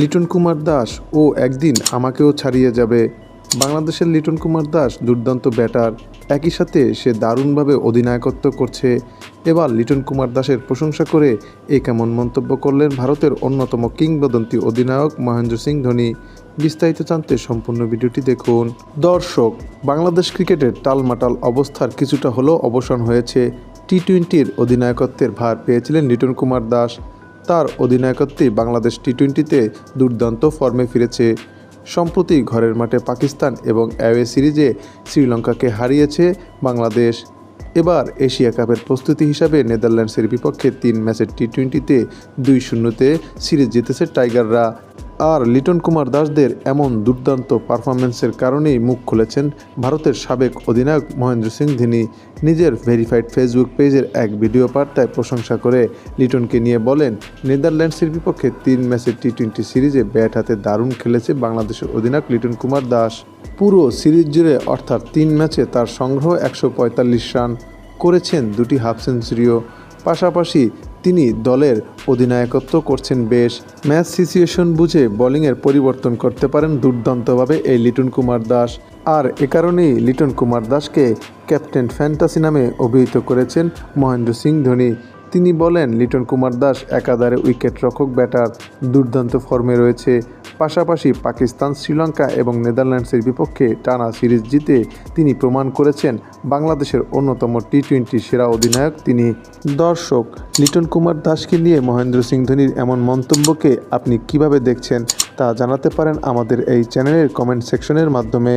লিটন কুমার দাস ও একদিন আমাকেও ছাড়িয়ে যাবে। বাংলাদেশের লিটন কুমার দাস দুর্দান্ত ব্যাটার। একই সাথে সে দারুণভাবে অধিনায়কত্ব করছে। এবার লিটন কুমার দাসের প্রশংসা করে এ কেমন মন্তব্য করলেন ভারতের অন্যতম কিংবদন্তি অধিনায়ক মহেন্দ্র সিং ধোনি। বিস্তারিত জানতে সম্পূর্ণ ভিডিওটি দেখুন। দর্শক, বাংলাদেশ ক্রিকেটের টালমাটাল অবস্থার কিছুটা হলেও অবসান হয়েছে। টি টোয়েন্টির অধিনায়কত্বের ভার পেয়েছিলেন লিটন কুমার দাস। তার অধিনায়কত্বে বাংলাদেশ টি টোয়েন্টিতে দুর্দান্ত ফর্মে ফিরেছে। সম্প্রতি ঘরের মাঠে পাকিস্তান এবং অ্যাওয়ে সিরিজে শ্রীলঙ্কাকে হারিয়েছে বাংলাদেশ। এবার এশিয়া কাপের প্রস্তুতি হিসাবে নেদারল্যান্ডসের বিপক্ষে তিন ম্যাচের টি টোয়েন্টিতে দুই শূন্যতে সিরিজ জিতেছে টাইগাররা। আর লিটন কুমার দাসদের এমন দুর্দান্ত পারফরমেন্সের কারণেই মুখ খুলেছেন ভারতের সাবেক অধিনায়ক মহেন্দ্র সিং। ধোনি নিজের ভেরিফাইড ফেসবুক পেজের এক ভিডিও বার্তায় প্রশংসা করে লিটনকে নিয়ে বলেন, নেদারল্যান্ডসের বিপক্ষে তিন ম্যাচের টি টোয়েন্টি সিরিজে ব্যাট হাতে দারুণ খেলেছে বাংলাদেশের অধিনায়ক লিটন কুমার দাস। পুরো সিরিজ জুড়ে অর্থাৎ তিন ম্যাচে তার সংগ্রহ একশো পঁয়তাল্লিশ রান করেছেন দুটি হাফ সেঞ্চুরিও। পাশাপাশি তিনি দলের অধিনায়কত্ব করছেন বেশ। ম্যাচ সিচুয়েশন বুঝে বোলিংয়ের পরিবর্তন করতে পারেন দুর্দান্তভাবে এই লিটন কুমার দাস। আর এ কারণেই লিটন কুমার দাসকে ক্যাপ্টেন ফ্যান্টাসি নামে অভিহিত করেছেন মহেন্দ্র সিং ধোনি। তিনি বলেন, লিটন কুমার দাস একাধারে উইকেট রক্ষক ব্যাটার, দুর্দান্ত ফর্মে রয়েছে। পাশাপাশি পাকিস্তান, শ্রীলঙ্কা এবং নেদারল্যান্ডসের বিপক্ষে টানা সিরিজ জিতে তিনি প্রমাণ করেছেন। বাংলাদেশের অন্যতম টি টোয়েন্টি সেরা অধিনায়ক তিনি। দর্শক, লিটন কুমার দাসকে নিয়ে মহেন্দ্র সিং ধোনির এমন মন্তব্যকে আপনি কীভাবে দেখছেন তা জানাতে পারেন আমাদের এই চ্যানেলের কমেন্ট সেকশনের মাধ্যমে।